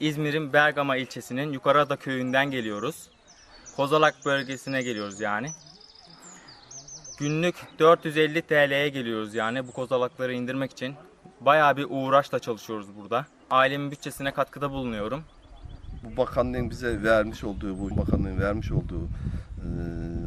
İzmir'in Bergama ilçesinin Yukarıada köyünden geliyoruz. Kozalak bölgesine geliyoruz yani. Günlük 450 TL'ye geliyoruz yani bu kozalakları indirmek için. Bayağı bir uğraşla çalışıyoruz burada. Ailemin bütçesine katkıda bulunuyorum. Bu bakanlığın bize vermiş olduğu, bu bakanlığın vermiş olduğu e,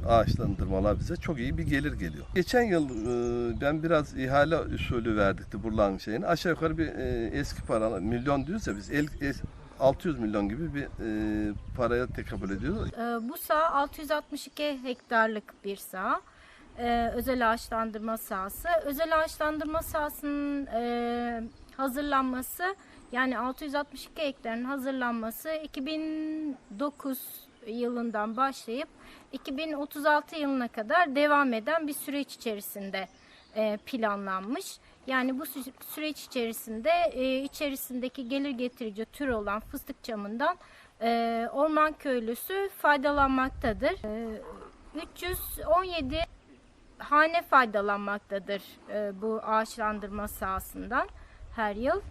ağaçlandırmalar bize çok iyi bir gelir geliyor. Geçen yıl e, ben biraz ihale usulü verdikti buraların şeyini. Aşağı yukarı bir e, eski para, milyon diyoruz ya biz el, es- 600 milyon gibi bir e, paraya tekabül ediyoruz. Ee, Bu saha 662 hektarlık bir saha. Ee, özel ağaçlandırma sahası. Özel ağaçlandırma sahasının e, hazırlanması yani 662 hektarın hazırlanması 2009 yılından başlayıp 2036 yılına kadar devam eden bir süreç içerisinde e, planlanmış. Yani bu sü- süreç içerisinde e, içerisindeki gelir getirici tür olan fıstık çamından e, orman köylüsü faydalanmaktadır. E, 317 hane faydalanmaktadır e, bu ağaçlandırma sahasından her yıl.